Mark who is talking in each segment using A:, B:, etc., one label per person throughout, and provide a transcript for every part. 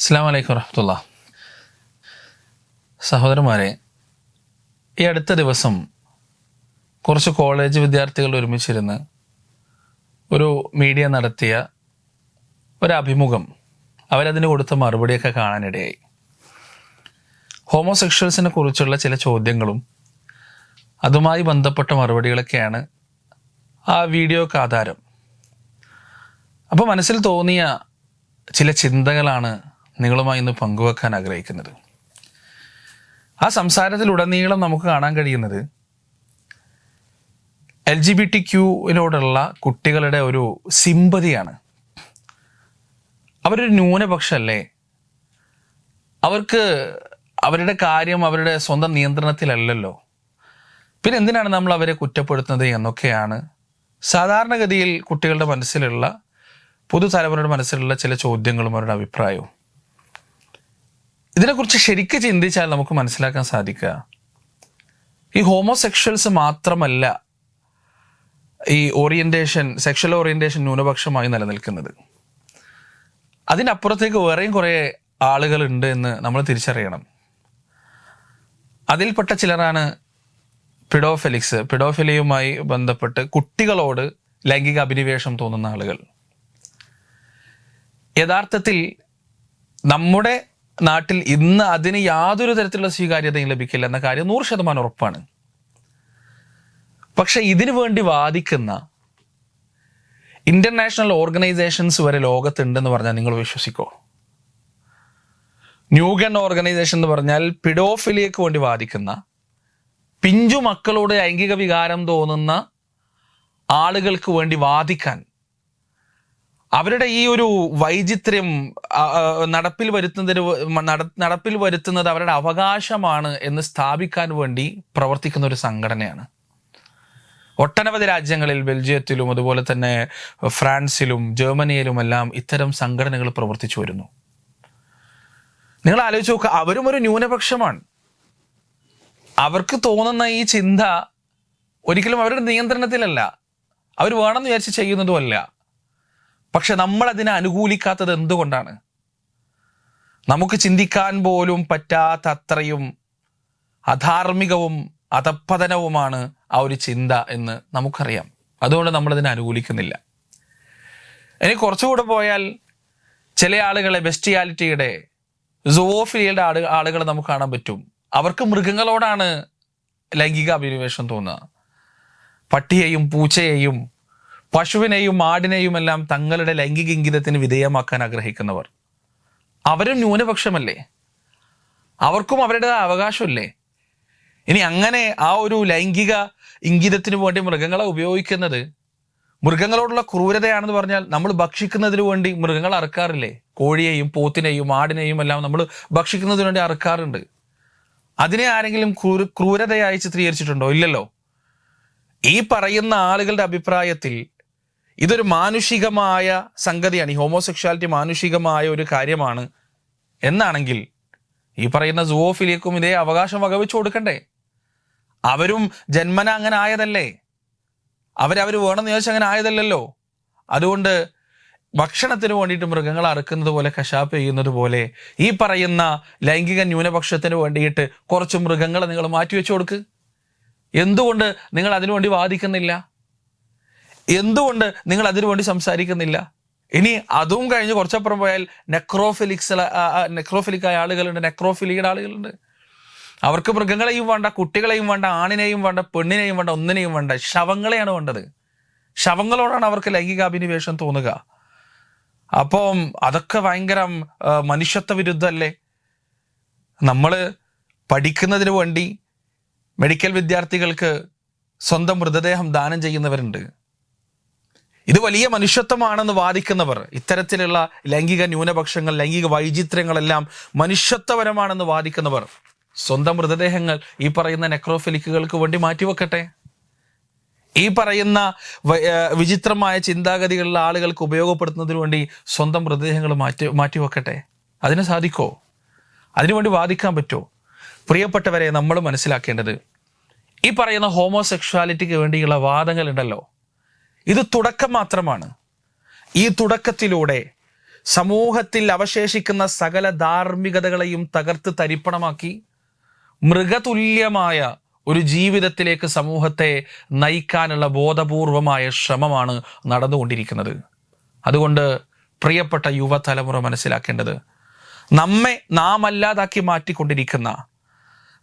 A: അസ്സാം വലൈക്കും വറഹമത്തുള്ള. സഹോദരന്മാരെ ഈ അടുത്ത ദിവസം കുറച്ച് കോളേജ് വിദ്യാർത്ഥികൾ ഒരുമിച്ചിരുന്ന് ഒരു മീഡിയ നടത്തിയ ഒരു അഭിമുഖം അവരതിന് കൊടുത്ത മറുപടിയൊക്കെ കാണാനിടയായി. ഹോമോസെക്ഷൽസിനെ കുറിച്ചുള്ള ചില ചോദ്യങ്ങളും അതുമായി ബന്ധപ്പെട്ട മറുപടികളൊക്കെയാണ് ആ വീഡിയോക്ക് ആധാരം. അപ്പോൾ മനസ്സിൽ തോന്നിയ ചില ചിന്തകളാണ് നിങ്ങളുമായി ഇന്ന് പങ്കുവെക്കാൻ ആഗ്രഹിക്കുന്നത്. ആ സംസാരത്തിലുടനീളം നമുക്ക് കാണാൻ കഴിയുന്നത് എൽ ജി ബി ടി ക്യൂവിനോടുള്ള കുട്ടികളുടെ ഒരു സിമ്പതിയാണ്. അവരൊരു ന്യൂനപക്ഷമല്ലേ അവർക്ക് അവരുടെ കാര്യം അവരുടെ സ്വന്തം നിയന്ത്രണത്തിലല്ലല്ലോ. പിന്നെ എന്തിനാണ് നമ്മൾ അവരെ കുറ്റപ്പെടുത്തുന്നത് എന്നൊക്കെയാണ് സാധാരണഗതിയിൽ കുട്ടികളുടെ മനസ്സിലുള്ള പുതുതലമുറയുടെ മനസ്സിലുള്ള ചില ചോദ്യങ്ങളും അവരുടെ അഭിപ്രായവും. ഇതിനെക്കുറിച്ച് ശരിക്ക് ചിന്തിച്ചാൽ നമുക്ക് മനസ്സിലാക്കാൻ സാധിക്കുക. ഈ ഹോമോസെക്ഷൽസ് മാത്രമല്ല ഈ ഓറിയന്റേഷൻ സെക്ഷൽ ഓറിയന്റേഷൻ ന്യൂനപക്ഷമായി നിലനിൽക്കുന്നത്. അതിനപ്പുറത്തേക്ക് വേറെയും കുറേ ആളുകളുണ്ട് എന്ന് നമ്മൾ തിരിച്ചറിയണം. അതിൽപ്പെട്ട ചിലരാണ് പിഡോഫെലിക്സ്. പിഡോഫിലിയുമായി ബന്ധപ്പെട്ട് കുട്ടികളോട് ലൈംഗിക അഭിനിവേശം തോന്നുന്ന ആളുകൾ. യഥാർത്ഥത്തിൽ നമ്മുടെ നാട്ടിൽ ഇന്ന് അതിന് യാതൊരു തരത്തിലുള്ള സ്വീകാര്യതയും ലഭിക്കില്ല എന്ന കാര്യം നൂറ് ശതമാനം ഉറപ്പാണ്. പക്ഷെ ഇതിനു വേണ്ടി വാദിക്കുന്ന ഇന്റർനാഷണൽ ഓർഗനൈസേഷൻസ് വരെ ലോകത്തുണ്ടെന്ന് പറഞ്ഞാൽ നിങ്ങൾ വിശ്വസിക്കോ? ന്യൂഗൺ ഓർഗനൈസേഷൻ എന്ന് പറഞ്ഞാൽ പിഡോഫിലിയക്ക് വേണ്ടി വാദിക്കുന്ന പിഞ്ചു മക്കളോട് ലൈംഗിക വികാരം തോന്നുന്ന ആളുകൾക്ക് വേണ്ടി വാദിക്കാൻ അവരുടെ ഈ ഒരു ആ, നടപ്പിൽ വരുത്തുന്നതിന് നടപ്പിൽ വരുത്തുന്നത് അവരുടെ അവകാശമാണ് എന്ന് സ്ഥാപിക്കാൻ വേണ്ടി പ്രവർത്തിക്കുന്ന ഒരു സംഘടനയാണ്. ഒട്ടനവധി രാജ്യങ്ങളിൽ ബെൽജിയത്തിലും അതുപോലെ തന്നെ ഫ്രാൻസിലും ജർമ്മനിയിലുമെല്ലാം ഇത്തരം സംഘടനകൾ പ്രവർത്തിച്ചു വരുന്നു. നിങ്ങൾ ആലോചിച്ച് നോക്കുക അവരും ഒരു ന്യൂനപക്ഷമാണ്. അവർക്ക് തോന്നുന്ന ഈ ചിന്ത ഒരിക്കലും അവരുടെ നിയന്ത്രണത്തിലല്ല. അവർ വേണമെന്ന് വിചാരിച്ച് ചെയ്യുന്നതുമല്ല. പക്ഷെ നമ്മൾ അതിനെ അനുകൂലിക്കാത്തത് എന്തുകൊണ്ടാണ്? നമുക്ക് ചിന്തിക്കാൻ പോലും പറ്റാത്ത അത്രയും അധാർമികവും അധപ്പതനവുമാണ് ആ ഒരു ചിന്ത എന്ന് നമുക്കറിയാം. അതുകൊണ്ട് നമ്മളതിനെ അനുകൂലിക്കുന്നില്ല. ഇനി കുറച്ചുകൂടെ പോയാൽ ചില ആളുകളെ ബെസ്റ്റിയാലിറ്റിയുടെ സുവോഫിലിയുടെ ആളു ആളുകളെ നമുക്ക് കാണാൻ പറ്റും. അവർക്ക് മൃഗങ്ങളോടാണ് ലൈംഗിക അഭിനിവേശം തോന്നുക. പട്ടിയെയും പൂച്ചയെയും പശുവിനെയും ആടിനെയും എല്ലാം തങ്ങളുടെ ലൈംഗിക ഇംഗിതത്തിന് വിധേയമാക്കാൻ ആഗ്രഹിക്കുന്നവർ. അവരും ന്യൂനപക്ഷമല്ലേ? അവർക്കും അവരുടെ അവകാശമില്ലേ? ഇനി അങ്ങനെ ആ ഒരു ലൈംഗിക ഇംഗിതത്തിന് വേണ്ടി മൃഗങ്ങളെ ഉപയോഗിക്കുന്നത് മൃഗങ്ങളോടുള്ള ക്രൂരതയാണെന്ന് പറഞ്ഞാൽ നമ്മൾ ഭക്ഷിക്കുന്നതിന് വേണ്ടി മൃഗങ്ങൾ അറുക്കാറില്ലേ? കോഴിയെയും പോത്തിനെയും ആടിനെയും എല്ലാം നമ്മൾ ഭക്ഷിക്കുന്നതിന് വേണ്ടി അറുക്കാറുണ്ട്. അതിനെ ആരെങ്കിലും ക്രൂര ക്രൂരതയായി ചിത്രീകരിച്ചിട്ടുണ്ടോ? ഇല്ലല്ലോ. ഈ പറയുന്ന ആളുകളുടെ അഭിപ്രായത്തിൽ ഇതൊരു മാനുഷികമായ സംഗതിയാണ്. ഈ ഹോമോസെക്ഷാലിറ്റി മാനുഷികമായ ഒരു കാര്യമാണ്. എന്നാണെങ്കിൽ ഈ പറയുന്ന സുവോഫിലേക്കും ഇതേ അവകാശം വകവെച്ചു കൊടുക്കണ്ടേ? അവരും ജന്മന അങ്ങനെ ആയതല്ലേ? അവരവർ വേണം ചോദിച്ചാൽ അങ്ങനെ ആയതല്ലല്ലോ? അതുകൊണ്ട് ഭക്ഷണത്തിന് വേണ്ടിയിട്ട് മൃഗങ്ങൾ അറുക്കുന്നത് പോലെ കശാപ്പ് ചെയ്യുന്നത് പോലെ ഈ പറയുന്ന ലൈംഗിക ന്യൂനപക്ഷത്തിന് വേണ്ടിയിട്ട് കുറച്ച് മൃഗങ്ങളെ നിങ്ങൾ മാറ്റിവെച്ചു കൊടുക്ക്. എന്തുകൊണ്ട് നിങ്ങൾ അതിനുവേണ്ടി വാദിക്കുന്നില്ല? എന്തുകൊണ്ട് നിങ്ങൾ അതിനുവേണ്ടി സംസാരിക്കുന്നില്ല? ഇനി അതും കഴിഞ്ഞ് കുറച്ചപ്പുറം പോയാൽ നെക്രോഫിലിക്സ് നെക്രോഫിലിക്കായ ആളുകളുണ്ട് നെക്രോഫിലിയുടെ ആളുകളുണ്ട്. അവർക്ക് മൃഗങ്ങളെയും വേണ്ട കുട്ടികളെയും വേണ്ട ആണിനെയും വേണ്ട പെണ്ണിനെയും വേണ്ട ഒന്നിനെയും വേണ്ട ശവങ്ങളെയാണ് വേണ്ടത്. ശവങ്ങളോടാണ് അവർക്ക് ലൈംഗികാഭിനിവേശം തോന്നുക. അപ്പം അതൊക്കെ ഭയങ്കര മനുഷ്യത്വ വിരുദ്ധല്ലേ? നമ്മൾ പഠിക്കുന്നതിന് വേണ്ടി മെഡിക്കൽ വിദ്യാർത്ഥികൾക്ക് സ്വന്തം മൃതദേഹം ദാനം ചെയ്യുന്നവരുണ്ട്. ഇത് വലിയ മനുഷ്യത്വമാണെന്ന് വാദിക്കുന്നവർ ഇത്തരത്തിലുള്ള ലൈംഗിക ന്യൂനപക്ഷങ്ങൾ ലൈംഗിക വൈചിത്ര്യങ്ങളെല്ലാം മനുഷ്യത്വപരമാണെന്ന് വാദിക്കുന്നവർ സ്വന്തം മൃതദേഹങ്ങൾ ഈ പറയുന്ന നെക്രോഫിലിക്കുകൾക്ക് വേണ്ടി മാറ്റിവെക്കട്ടെ? ഈ പറയുന്ന വിചിത്രമായ ചിന്താഗതികളുള്ള ആളുകൾക്ക് ഉപയോഗപ്പെടുത്തുന്നതിന് വേണ്ടി സ്വന്തം മൃതദേഹങ്ങൾ മാറ്റി മാറ്റിവെക്കട്ടെ? അതിന് സാധിക്കോ? അതിനുവേണ്ടി വാദിക്കാൻ പറ്റുമോ പ്രിയപ്പെട്ടവരെ നമ്മൾ മനസ്സിലാക്കേണ്ടത് ഈ പറയുന്ന ഹോമോസെക്ഷുവാലിറ്റിക്ക് വേണ്ടിയുള്ള വാദങ്ങൾ ഉണ്ടല്ലോ ഇത് തുടക്കം മാത്രമാണ്. ഈ തുടക്കത്തിലൂടെ സമൂഹത്തിൽ അവശേഷിക്കുന്ന സകല ധാർമ്മികതകളെയും തകർത്ത് തരിപ്പണമാക്കി മൃഗതുല്യമായ ഒരു ജീവിതത്തിലേക്ക് സമൂഹത്തെ നയിക്കാനുള്ള ബോധപൂർവമായ ശ്രമമാണ് നടന്നുകൊണ്ടിരിക്കുന്നത്. അതുകൊണ്ട് പ്രിയപ്പെട്ട യുവതലമുറ മനസ്സിലാക്കേണ്ടത് നമ്മെ നാം അല്ലാതാക്കി മാറ്റിക്കൊണ്ടിരിക്കുന്ന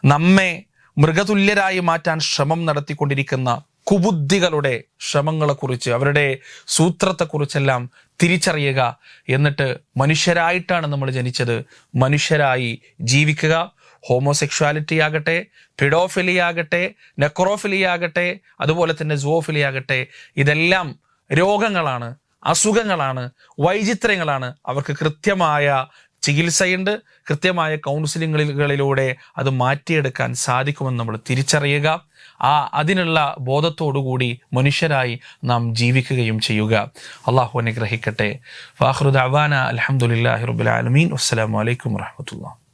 A: നമ്മെ മൃഗതുല്യരായി മാറ്റാൻ ശ്രമം നടത്തിക്കൊണ്ടിരിക്കുന്ന കുബുദ്ധികളുടെ ശ്രമങ്ങളെക്കുറിച്ച് അവരുടെ സൂത്രത്തെക്കുറിച്ചെല്ലാം തിരിച്ചറിയുക എന്നിട്ട് മനുഷ്യരായിട്ടാണ് നമ്മൾ ജനിച്ചത്. മനുഷ്യരായി ജീവിക്കുക. ഹോമോസെക്ഷുവാലിറ്റി ആകട്ടെ പിഡോഫിലി ആകട്ടെ നെക്രോഫിലി ആകട്ടെ അതുപോലെ തന്നെ സുവോഫിലി ആകട്ടെ ഇതെല്ലാം രോഗങ്ങളാണ് അസുഖങ്ങളാണ് വൈചിത്രങ്ങളാണ്. അവർക്ക് കൃത്യമായ ചികിത്സയുണ്ട്. കൃത്യമായ കൗൺസിലിങ്ങുകളിലൂടെ അത് മാറ്റിയെടുക്കാൻ സാധിക്കുമെന്ന് നമ്മൾ തിരിച്ചറിയുക. ആ അതിനുള്ള ബോധത്തോടുകൂടി മനുഷ്യരായി നാം ജീവിക്കുകയും ചെയ്യുക. അള്ളാഹു അനുഗ്രഹിക്കട്ടെ. ഫാഹ്റുദ് അവാന അലഹമുല്ലാഹി റബുലാലമീൻ വസ്സലാമലൈക്കും വാഹമത്തുള്ള